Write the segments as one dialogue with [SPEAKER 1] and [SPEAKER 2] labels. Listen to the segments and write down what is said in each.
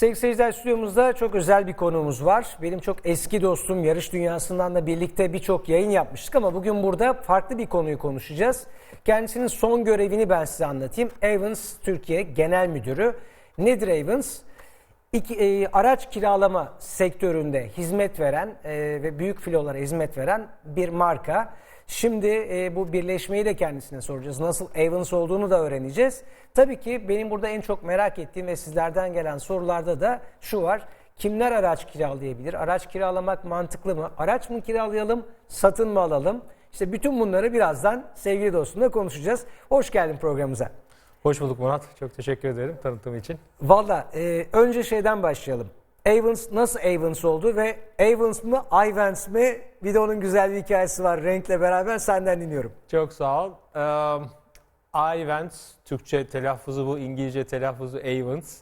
[SPEAKER 1] Sevgili seyirciler stüdyomuzda çok özel bir konuğumuz var. Benim çok eski dostum yarış dünyasından da birlikte birçok yayın yapmıştık ama bugün burada farklı bir konuyu konuşacağız. Kendisinin son görevini ben size anlatayım. Evans Türkiye Genel Müdürü. Nedir Evans? İki, e, araç kiralama sektöründe hizmet veren e, ve büyük filolara hizmet veren bir marka. Şimdi e, bu birleşmeyi de kendisine soracağız. Nasıl Evans olduğunu da öğreneceğiz. Tabii ki benim burada en çok merak ettiğim ve sizlerden gelen sorularda da şu var. Kimler araç kiralayabilir? Araç kiralamak mantıklı mı? Araç mı kiralayalım, satın mı alalım? İşte bütün bunları birazdan sevgili dostumla konuşacağız. Hoş geldin programımıza.
[SPEAKER 2] Hoş bulduk Murat. Çok teşekkür ederim tanıtım için.
[SPEAKER 1] Valla e, önce şeyden başlayalım. Avans nasıl Avans oldu ve Avans mı Ivans mı? Bir de onun güzel bir hikayesi var renkle beraber senden dinliyorum.
[SPEAKER 2] Çok sağ ol. Ee, Ivans, Türkçe telaffuzu bu, İngilizce telaffuzu Avans.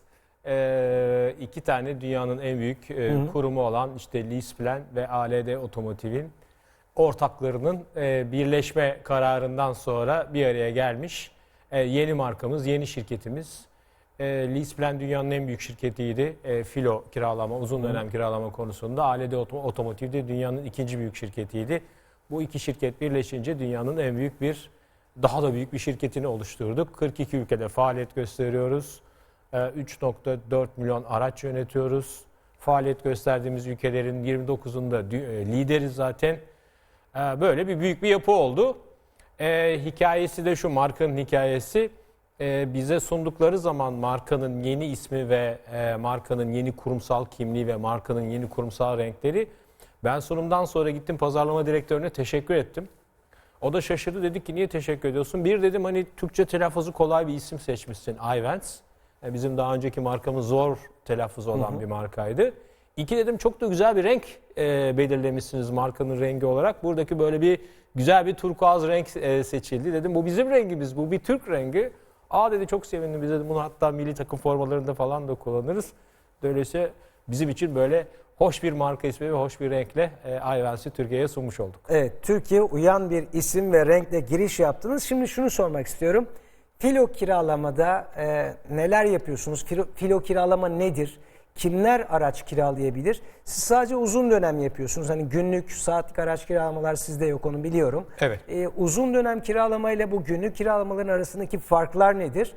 [SPEAKER 2] Ee, iki tane dünyanın en büyük e, kurumu olan işte Leaseplan ve ALD Otomotiv'in ortaklarının e, birleşme kararından sonra bir araya gelmiş e, yeni markamız, yeni şirketimiz. E, Leaseplan dünyanın en büyük şirketiydi. E, filo kiralama, uzun dönem kiralama konusunda. ALD Otom- Otomotiv de dünyanın ikinci büyük şirketiydi. Bu iki şirket birleşince dünyanın en büyük bir, daha da büyük bir şirketini oluşturduk. 42 ülkede faaliyet gösteriyoruz. E, 3.4 milyon araç yönetiyoruz. Faaliyet gösterdiğimiz ülkelerin 29'unda dü- e, lideriz zaten. E, Böyle bir büyük bir yapı oldu. E, hikayesi de şu markanın hikayesi. E, bize sundukları zaman markanın yeni ismi ve e, markanın yeni kurumsal kimliği ve markanın yeni kurumsal renkleri. Ben sunumdan sonra gittim pazarlama direktörüne teşekkür ettim. O da şaşırdı dedi ki niye teşekkür ediyorsun? Bir dedim hani Türkçe telaffuzu kolay bir isim seçmişsin Ivans. E, Bizim daha önceki markamız zor telaffuzu olan bir markaydı. İki dedim çok da güzel bir renk e, belirlemişsiniz markanın rengi olarak. Buradaki böyle bir güzel bir turkuaz renk e, seçildi. Dedim bu bizim rengimiz, bu bir Türk rengi. Aa dedi çok sevindim biz dedim bunu hatta milli takım formalarında falan da kullanırız. Dolayısıyla bizim için böyle hoş bir marka ismi ve hoş bir renkle e, Ivans'ı Türkiye'ye sunmuş olduk.
[SPEAKER 1] Evet Türkiye uyan bir isim ve renkle giriş yaptınız. Şimdi şunu sormak istiyorum. Filo kiralamada e, neler yapıyorsunuz? Filo, filo kiralama nedir? Kimler araç kiralayabilir? Siz sadece uzun dönem yapıyorsunuz. Hani günlük, saatlik araç kiralamalar sizde yok onu biliyorum.
[SPEAKER 2] Evet.
[SPEAKER 1] E, uzun dönem kiralamayla bu günlük kiralamaların arasındaki farklar nedir?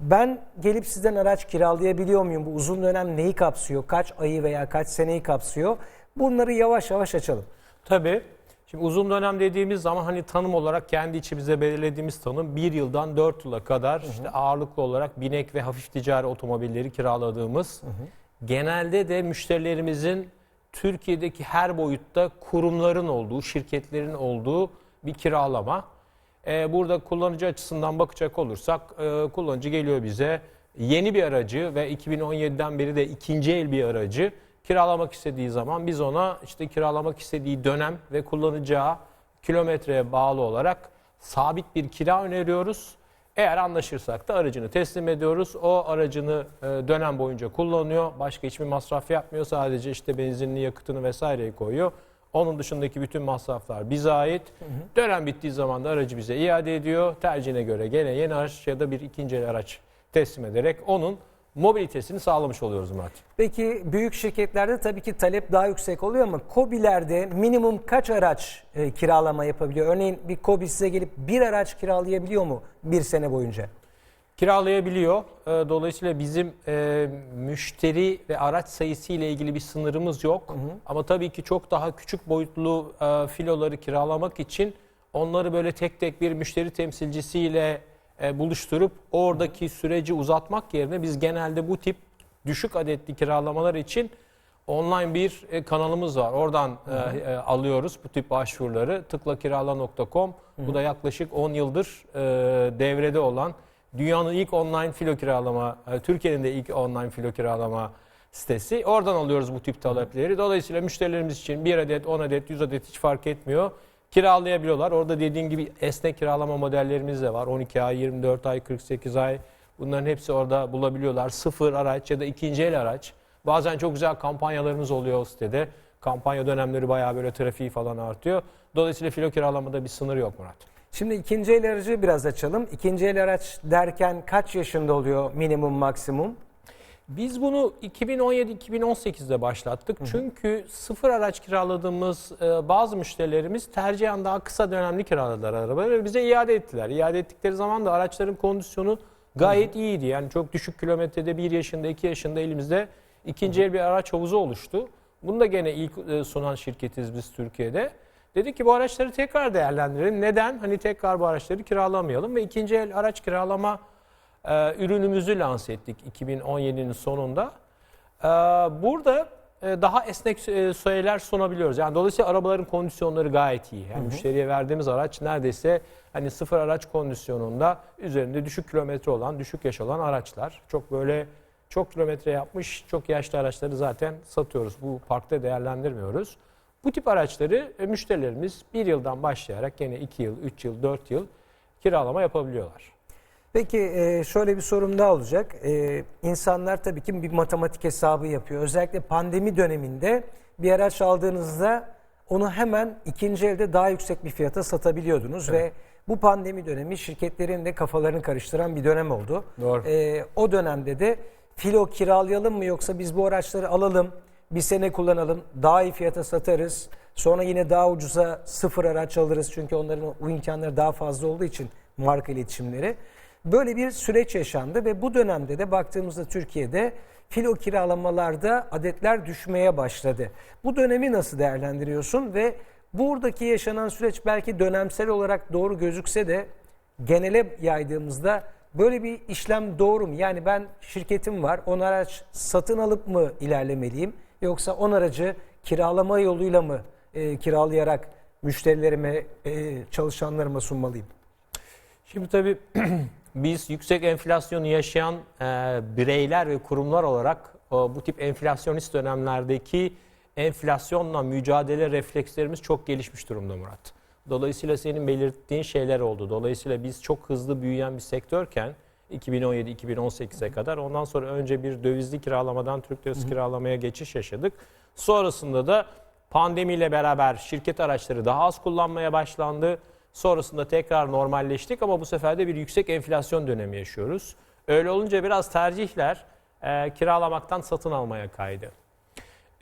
[SPEAKER 1] Ben gelip sizden araç kiralayabiliyor muyum? Bu uzun dönem neyi kapsıyor? Kaç ayı veya kaç seneyi kapsıyor? Bunları yavaş yavaş açalım.
[SPEAKER 2] Tabii. Şimdi uzun dönem dediğimiz zaman hani tanım olarak kendi içimizde belirlediğimiz tanım bir yıldan dört yıla kadar işte ağırlıklı olarak binek ve hafif ticari otomobilleri kiraladığımız genelde de müşterilerimizin Türkiye'deki her boyutta kurumların olduğu, şirketlerin olduğu bir kiralama. Ee, burada kullanıcı açısından bakacak olursak e, kullanıcı geliyor bize yeni bir aracı ve 2017'den beri de ikinci el bir aracı kiralamak istediği zaman biz ona işte kiralamak istediği dönem ve kullanacağı kilometreye bağlı olarak sabit bir kira öneriyoruz. Eğer anlaşırsak da aracını teslim ediyoruz. O aracını e, dönem boyunca kullanıyor. Başka hiçbir masraf yapmıyor. Sadece işte benzinli yakıtını vesaireyi koyuyor. Onun dışındaki bütün masraflar bize ait. Dönem bittiği zaman da aracı bize iade ediyor. Tercihine göre gene yeni araç ya da bir ikinci el araç teslim ederek onun mobilitesini sağlamış oluyoruz Murat.
[SPEAKER 1] Peki büyük şirketlerde tabii ki talep daha yüksek oluyor ama KOBİ'lerde minimum kaç araç e, kiralama yapabiliyor? Örneğin bir KOBİ size gelip bir araç kiralayabiliyor mu bir sene boyunca?
[SPEAKER 2] Kiralayabiliyor. Ee, Dolayısıyla bizim e, müşteri ve araç sayısı ile ilgili bir sınırımız yok. Ama tabii ki çok daha küçük boyutlu e, filoları kiralamak için onları böyle tek tek bir müşteri temsilcisiyle e, buluşturup oradaki süreci uzatmak yerine biz genelde bu tip düşük adetli kiralamalar için online bir e, kanalımız var. Oradan e, e, alıyoruz bu tip başvuruları. Tıklakirala.com. Bu da yaklaşık 10 yıldır e, devrede olan dünyanın ilk online filo kiralama, e, Türkiye'nin de ilk online filo kiralama sitesi. Oradan alıyoruz bu tip talepleri. Dolayısıyla müşterilerimiz için 1 adet, 10 adet, 100 adet hiç fark etmiyor. Kiralayabiliyorlar. Orada dediğin gibi esnek kiralama modellerimiz de var. 12 ay, 24 ay, 48 ay. Bunların hepsi orada bulabiliyorlar. Sıfır araç ya da ikinci el araç. Bazen çok güzel kampanyalarımız oluyor o sitede. Kampanya dönemleri bayağı böyle trafiği falan artıyor. Dolayısıyla filo kiralamada bir sınır yok Murat.
[SPEAKER 1] Şimdi ikinci el aracı biraz açalım. İkinci el araç derken kaç yaşında oluyor minimum maksimum?
[SPEAKER 2] Biz bunu 2017-2018'de başlattık. Çünkü sıfır araç kiraladığımız e, bazı müşterilerimiz tercihen daha kısa dönemli kiraladılar arabaları ve bize iade ettiler. İade ettikleri zaman da araçların kondisyonu gayet iyiydi. Yani çok düşük kilometrede 1 yaşında 2 yaşında elimizde ikinci el bir araç havuzu oluştu. Bunu da gene ilk e, sunan şirketiz biz Türkiye'de. Dedik ki bu araçları tekrar değerlendirelim. Neden? Hani tekrar bu araçları kiralamayalım ve ikinci el araç kiralama e, ürünümüzü lanse ettik 2017'nin sonunda. E, burada e, daha esnek e, süreler sunabiliyoruz. Yani dolayısıyla arabaların kondisyonları gayet iyi. Yani müşteriye verdiğimiz araç neredeyse hani sıfır araç kondisyonunda üzerinde düşük kilometre olan, düşük yaş olan araçlar. Çok böyle çok kilometre yapmış, çok yaşlı araçları zaten satıyoruz. Bu parkta değerlendirmiyoruz. Bu tip araçları e, müşterilerimiz bir yıldan başlayarak gene 2 yıl, 3 yıl, 4 yıl kiralama yapabiliyorlar.
[SPEAKER 1] Peki e, şöyle bir sorum daha olacak. E, İnsanlar tabii ki bir matematik hesabı yapıyor. Özellikle pandemi döneminde bir araç aldığınızda onu hemen ikinci elde daha yüksek bir fiyata satabiliyordunuz ve bu pandemi dönemi şirketlerin de kafalarını karıştıran bir dönem oldu.
[SPEAKER 2] Doğru.
[SPEAKER 1] E, o dönemde de filo kiralayalım mı yoksa biz bu araçları alalım, bir sene kullanalım, daha iyi fiyata satarız. Sonra yine daha ucuza sıfır araç alırız çünkü onların o imkanları daha fazla olduğu için marka iletişimleri. Böyle bir süreç yaşandı ve bu dönemde de baktığımızda Türkiye'de filo kiralamalarda adetler düşmeye başladı. Bu dönemi nasıl değerlendiriyorsun ve buradaki yaşanan süreç belki dönemsel olarak doğru gözükse de genele yaydığımızda böyle bir işlem doğru mu? Yani ben şirketim var, on araç satın alıp mı ilerlemeliyim yoksa on aracı kiralama yoluyla mı e, kiralayarak müşterilerime, e, çalışanlarıma sunmalıyım?
[SPEAKER 2] Şimdi tabii biz yüksek enflasyonu yaşayan e, bireyler ve kurumlar olarak e, bu tip enflasyonist dönemlerdeki enflasyonla mücadele reflekslerimiz çok gelişmiş durumda Murat. Dolayısıyla senin belirttiğin şeyler oldu. Dolayısıyla biz çok hızlı büyüyen bir sektörken 2017-2018'e kadar ondan sonra önce bir dövizli kiralamadan Türk döviz kiralamaya geçiş yaşadık. Sonrasında da pandemiyle beraber şirket araçları daha az kullanmaya başlandı. Sonrasında tekrar normalleştik ama bu sefer de bir yüksek enflasyon dönemi yaşıyoruz. Öyle olunca biraz tercihler e, kiralamaktan satın almaya kaydı.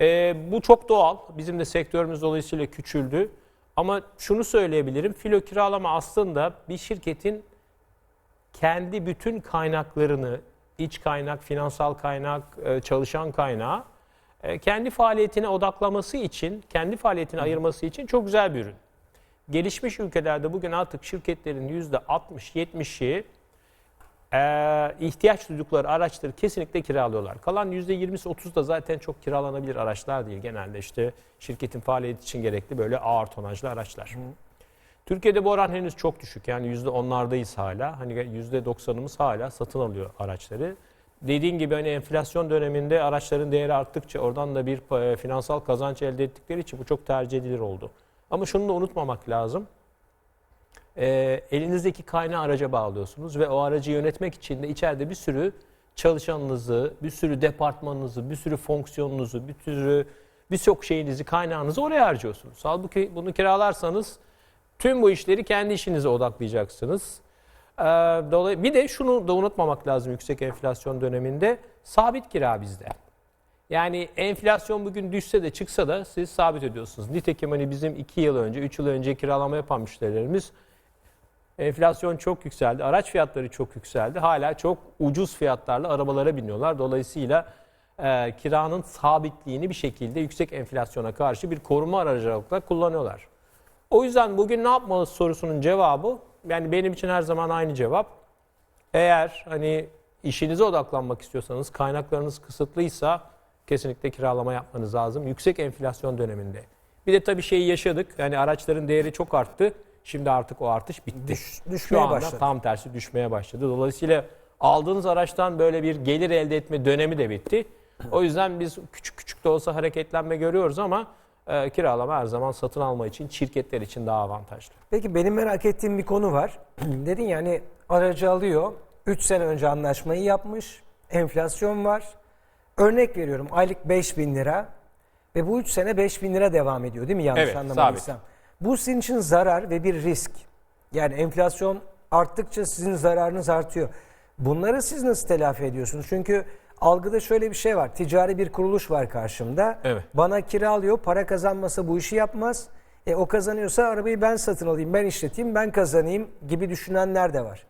[SPEAKER 2] E, bu çok doğal. Bizim de sektörümüz dolayısıyla küçüldü. Ama şunu söyleyebilirim. Filo kiralama aslında bir şirketin kendi bütün kaynaklarını, iç kaynak, finansal kaynak, e, çalışan kaynağı e, kendi faaliyetine odaklaması için, kendi faaliyetini ayırması için çok güzel bir ürün. Gelişmiş ülkelerde bugün artık şirketlerin %60-70'i e, ihtiyaç duydukları araçları kesinlikle kiralıyorlar. Kalan %20'si 30 da zaten çok kiralanabilir araçlar değil. Genelde işte şirketin faaliyeti için gerekli böyle ağır tonajlı araçlar. Türkiye'de bu oran henüz çok düşük. Yani %10'lardayız hala. Hani %90'ımız hala satın alıyor araçları. Dediğin gibi hani enflasyon döneminde araçların değeri arttıkça oradan da bir e, finansal kazanç elde ettikleri için bu çok tercih edilir oldu. Ama şunu da unutmamak lazım. E, elinizdeki kaynağı araca bağlıyorsunuz ve o aracı yönetmek için de içeride bir sürü çalışanınızı, bir sürü departmanınızı, bir sürü fonksiyonunuzu, bir sürü birçok şeyinizi, kaynağınızı oraya harcıyorsunuz. Halbuki bunu kiralarsanız tüm bu işleri kendi işinize odaklayacaksınız. Ee, dolayı bir de şunu da unutmamak lazım yüksek enflasyon döneminde sabit kira bizde. Yani enflasyon bugün düşse de çıksa da siz sabit ödüyorsunuz. Nitekim hani bizim 2 yıl önce, 3 yıl önce kiralama yapan müşterilerimiz enflasyon çok yükseldi, araç fiyatları çok yükseldi. Hala çok ucuz fiyatlarla arabalara biniyorlar. Dolayısıyla e, kiranın sabitliğini bir şekilde yüksek enflasyona karşı bir koruma aracı olarak kullanıyorlar. O yüzden bugün ne yapmalısın sorusunun cevabı yani benim için her zaman aynı cevap. Eğer hani işinize odaklanmak istiyorsanız kaynaklarınız kısıtlıysa kesinlikle kiralama yapmanız lazım. Yüksek enflasyon döneminde. Bir de tabii şeyi yaşadık. Yani araçların değeri çok arttı. Şimdi artık o artış bitti.
[SPEAKER 1] Düş- düşmeye
[SPEAKER 2] Şu anda
[SPEAKER 1] başladı.
[SPEAKER 2] tam tersi düşmeye başladı. Dolayısıyla aldığınız araçtan böyle bir gelir elde etme dönemi de bitti. O yüzden biz küçük küçük de olsa hareketlenme görüyoruz ama e, kiralama her zaman satın alma için şirketler için daha avantajlı.
[SPEAKER 1] Peki benim merak ettiğim bir konu var. Dedin yani aracı alıyor. 3 sene önce anlaşmayı yapmış. Enflasyon var. Örnek veriyorum aylık 5 bin lira. Ve bu 3 sene 5 bin lira devam ediyor değil mi yanlış
[SPEAKER 2] Evet,
[SPEAKER 1] anlamadıysam? Bu sizin için zarar ve bir risk. Yani enflasyon arttıkça sizin zararınız artıyor. Bunları siz nasıl telafi ediyorsunuz? Çünkü algıda şöyle bir şey var. Ticari bir kuruluş var karşımda.
[SPEAKER 2] Evet.
[SPEAKER 1] Bana kiralıyor. Para kazanmasa bu işi yapmaz. E, o kazanıyorsa arabayı ben satın alayım, ben işleteyim, ben kazanayım gibi düşünenler de var.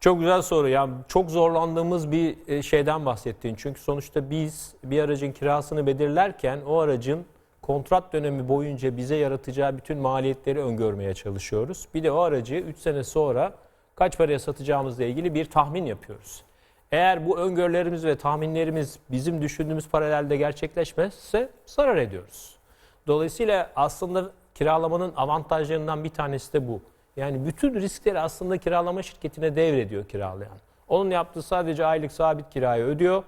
[SPEAKER 2] Çok güzel soru. Ya çok zorlandığımız bir e, şeyden bahsettin. Çünkü sonuçta biz bir aracın kirasını belirlerken o aracın kontrat dönemi boyunca bize yaratacağı bütün maliyetleri öngörmeye çalışıyoruz. Bir de o aracı 3 sene sonra kaç paraya satacağımızla ilgili bir tahmin yapıyoruz. Eğer bu öngörülerimiz ve tahminlerimiz bizim düşündüğümüz paralelde gerçekleşmezse zarar ediyoruz. Dolayısıyla aslında kiralamanın avantajlarından bir tanesi de bu. Yani bütün riskleri aslında kiralama şirketine devrediyor kiralayan. Onun yaptığı sadece aylık sabit kirayı ödüyor.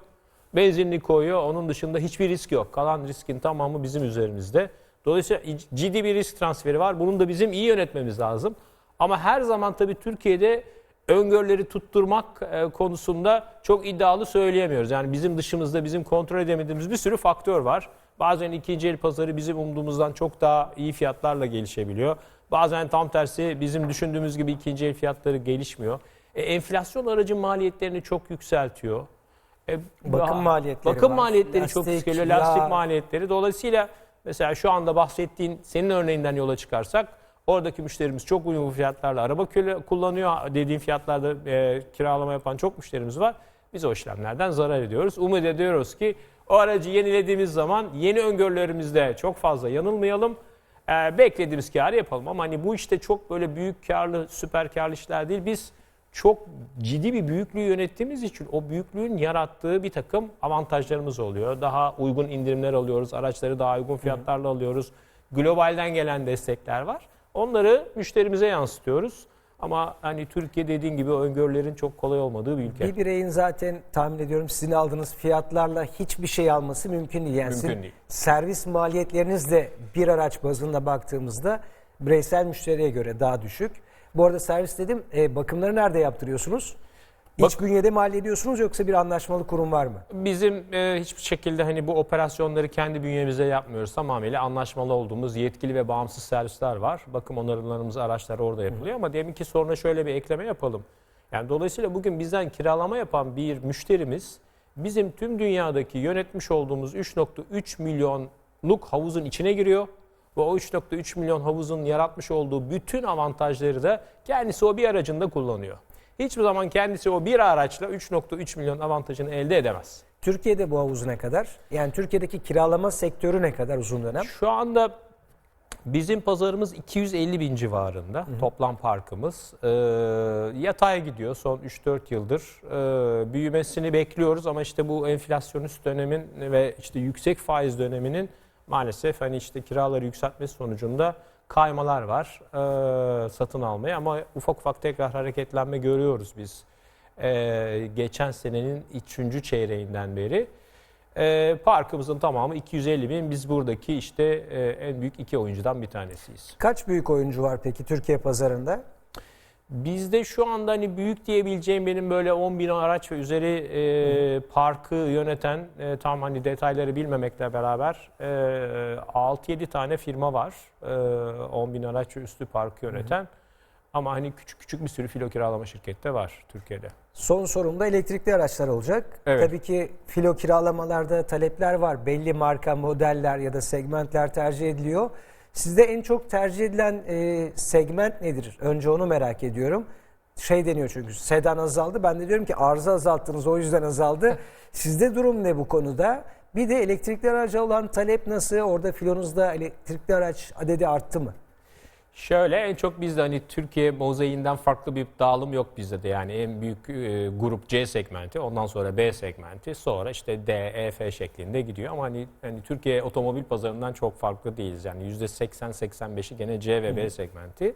[SPEAKER 2] Benzinli koyuyor. Onun dışında hiçbir risk yok. Kalan riskin tamamı bizim üzerimizde. Dolayısıyla ciddi bir risk transferi var. Bunu da bizim iyi yönetmemiz lazım. Ama her zaman tabii Türkiye'de öngörüleri tutturmak e, konusunda çok iddialı söyleyemiyoruz. Yani bizim dışımızda bizim kontrol edemediğimiz bir sürü faktör var. Bazen ikinci el pazarı bizim umduğumuzdan çok daha iyi fiyatlarla gelişebiliyor. Bazen tam tersi bizim düşündüğümüz gibi ikinci el fiyatları gelişmiyor. E, enflasyon aracın maliyetlerini çok yükseltiyor. E,
[SPEAKER 1] Bakım
[SPEAKER 2] daha-
[SPEAKER 1] maliyetleri
[SPEAKER 2] Bakım
[SPEAKER 1] var.
[SPEAKER 2] maliyetleri çok
[SPEAKER 1] Lastik,
[SPEAKER 2] yükseliyor. Lastik maliyetleri. Dolayısıyla mesela şu anda bahsettiğin senin örneğinden yola çıkarsak oradaki müşterimiz çok uygun fiyatlarla araba kullanıyor. Dediğin fiyatlarda e, kiralama yapan çok müşterimiz var. Biz o işlemlerden zarar ediyoruz. Umut ediyoruz ki o aracı yenilediğimiz zaman yeni öngörülerimizde çok fazla yanılmayalım. E, beklediğimiz karı yapalım ama hani bu işte çok böyle büyük karlı, süper karlı işler değil. Biz çok ciddi bir büyüklüğü yönettiğimiz için o büyüklüğün yarattığı bir takım avantajlarımız oluyor. Daha uygun indirimler alıyoruz, araçları daha uygun fiyatlarla alıyoruz. Globalden gelen destekler var. Onları müşterimize yansıtıyoruz. Ama hani Türkiye dediğin gibi öngörülerin çok kolay olmadığı bir ülke.
[SPEAKER 1] Bir bireyin zaten tahmin ediyorum sizin aldığınız fiyatlarla hiçbir şey alması mümkün değil. Yani
[SPEAKER 2] Mümkün
[SPEAKER 1] sizin
[SPEAKER 2] değil.
[SPEAKER 1] servis maliyetleriniz de bir araç bazında baktığımızda bireysel müşteriye göre daha düşük. Bu arada servis dedim, e, bakımları nerede yaptırıyorsunuz? İç bünyede mi hallediyorsunuz yoksa bir anlaşmalı kurum var mı?
[SPEAKER 2] Bizim e, hiçbir şekilde hani bu operasyonları kendi bünyemizde yapmıyoruz. Tamamıyla anlaşmalı olduğumuz yetkili ve bağımsız servisler var. Bakım onarımlarımız araçlar orada yapılıyor ama deminki soruna şöyle bir ekleme yapalım. Yani dolayısıyla bugün bizden kiralama yapan bir müşterimiz bizim tüm dünyadaki yönetmiş olduğumuz 3.3 milyonluk havuzun içine giriyor. Ve o 3.3 milyon havuzun yaratmış olduğu bütün avantajları da kendisi o bir aracında kullanıyor. Hiçbir zaman kendisi o bir araçla 3.3 milyon avantajını elde edemez.
[SPEAKER 1] Türkiye'de bu havuz ne kadar? Yani Türkiye'deki kiralama sektörü ne kadar uzun dönem?
[SPEAKER 2] Şu anda bizim pazarımız 250 bin civarında toplam parkımız. Ee, yataya gidiyor son 3-4 yıldır. Ee, büyümesini bekliyoruz ama işte bu enflasyonist dönemin ve işte yüksek faiz döneminin maalesef hani işte kiraları yükseltmesi sonucunda kaymalar var ee, satın almaya ama ufak ufak tekrar hareketlenme görüyoruz biz. Ee, geçen senenin 3. çeyreğinden beri. Ee, parkımızın tamamı 250 bin. Biz buradaki işte e, en büyük iki oyuncudan bir tanesiyiz.
[SPEAKER 1] Kaç büyük oyuncu var peki Türkiye pazarında?
[SPEAKER 2] Bizde şu anda hani büyük diyebileceğim benim böyle 10 bin araç ve üzeri e, parkı yöneten e, tam hani detayları bilmemekle beraber e, 6-7 tane firma var. E, 10 bin araç ve üstü parkı yöneten. Ama hani küçük küçük bir sürü filo kiralama şirketi de var Türkiye'de.
[SPEAKER 1] Son sorum da elektrikli araçlar olacak.
[SPEAKER 2] Evet.
[SPEAKER 1] Tabii ki filo kiralamalarda talepler var. Belli marka, modeller ya da segmentler tercih ediliyor. Sizde en çok tercih edilen e, segment nedir? Önce onu merak ediyorum. Şey deniyor çünkü sedan azaldı. Ben de diyorum ki arıza azalttınız o yüzden azaldı. Sizde durum ne bu konuda? Bir de elektrikli araca olan talep nasıl? Orada filonuzda elektrikli araç adedi arttı mı?
[SPEAKER 2] Şöyle en çok bizde hani Türkiye mozaiğinden farklı bir dağılım yok bizde de. Yani en büyük e, grup C segmenti, ondan sonra B segmenti, sonra işte D, E, F şeklinde gidiyor. Ama hani, hani Türkiye otomobil pazarından çok farklı değiliz. Yani %80-85'i gene C ve B segmenti.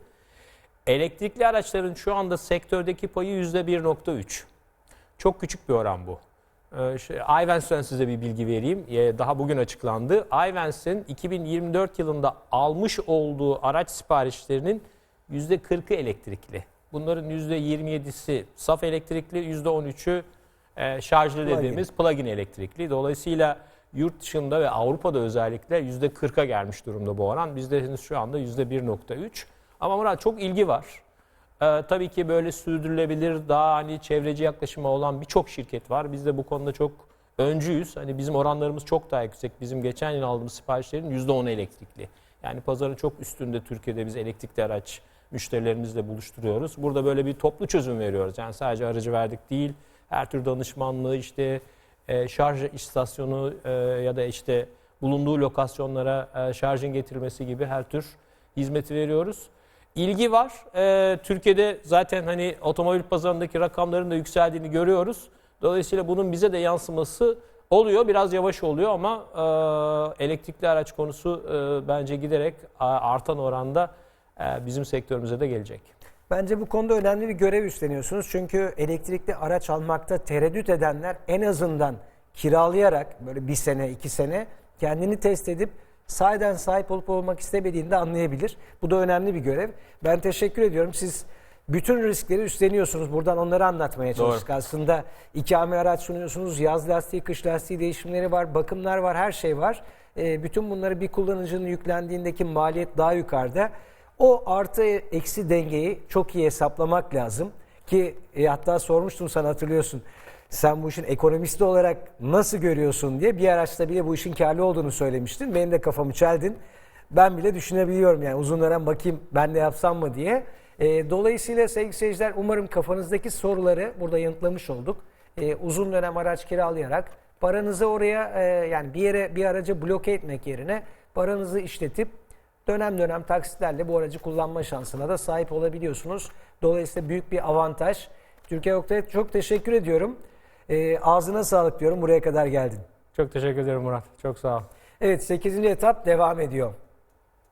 [SPEAKER 2] Elektrikli araçların şu anda sektördeki payı %1.3. Çok küçük bir oran bu. Ee, şey, Ivance'den size bir bilgi vereyim. Ee, Daha bugün açıklandı. Ivance'in 2024 yılında almış olduğu araç siparişlerinin %40'ı elektrikli. Bunların %27'si saf elektrikli, %13'ü e, şarjlı dediğimiz plug-in elektrikli. Dolayısıyla yurt dışında ve Avrupa'da özellikle %40'a gelmiş durumda bu oran. Bizde henüz şu anda %1.3. Ama Murat çok ilgi var. Ee, tabii ki böyle sürdürülebilir, daha hani çevreci yaklaşıma olan birçok şirket var. Biz de bu konuda çok öncüyüz. Hani bizim oranlarımız çok daha yüksek. Bizim geçen yıl aldığımız siparişlerin %10'u elektrikli. Yani pazarın çok üstünde Türkiye'de biz elektrikli araç müşterilerimizle buluşturuyoruz. Burada böyle bir toplu çözüm veriyoruz. Yani sadece aracı verdik değil, her tür danışmanlığı işte e, şarj istasyonu e, ya da işte bulunduğu lokasyonlara e, şarjın getirilmesi gibi her tür hizmeti veriyoruz. İlgi var. E, Türkiye'de zaten hani otomobil pazarındaki rakamların da yükseldiğini görüyoruz. Dolayısıyla bunun bize de yansıması oluyor. Biraz yavaş oluyor ama e, elektrikli araç konusu e, bence giderek artan oranda e, bizim sektörümüze de gelecek.
[SPEAKER 1] Bence bu konuda önemli bir görev üstleniyorsunuz. Çünkü elektrikli araç almakta tereddüt edenler en azından kiralayarak böyle bir sene, iki sene kendini test edip sahiden sahip olup olmak istemediğini de anlayabilir. Bu da önemli bir görev. Ben teşekkür ediyorum. Siz bütün riskleri üstleniyorsunuz. Buradan onları anlatmaya çalıştık. Aslında ikame araç sunuyorsunuz. Yaz lastiği, kış lastiği değişimleri var, bakımlar var, her şey var. Ee, bütün bunları bir kullanıcının yüklendiğindeki maliyet daha yukarıda. O artı eksi dengeyi çok iyi hesaplamak lazım. Ki e, hatta sormuştum sana hatırlıyorsun. Sen bu işin ekonomisti olarak nasıl görüyorsun diye bir araçta bile bu işin karlı olduğunu söylemiştin. Benim de kafamı çeldin. Ben bile düşünebiliyorum yani uzun dönem bakayım ben de yapsam mı diye. E, dolayısıyla sevgili seyirciler umarım kafanızdaki soruları burada yanıtlamış olduk. E, uzun dönem araç kiralayarak paranızı oraya e, yani bir yere bir aracı bloke etmek yerine paranızı işletip dönem dönem taksitlerle bu aracı kullanma şansına da sahip olabiliyorsunuz. Dolayısıyla büyük bir avantaj. Türkiye Oktay'a çok teşekkür ediyorum. E, ağzına sağlık diyorum buraya kadar geldin.
[SPEAKER 2] Çok teşekkür ederim Murat. Çok sağ ol.
[SPEAKER 1] Evet 8. etap devam ediyor.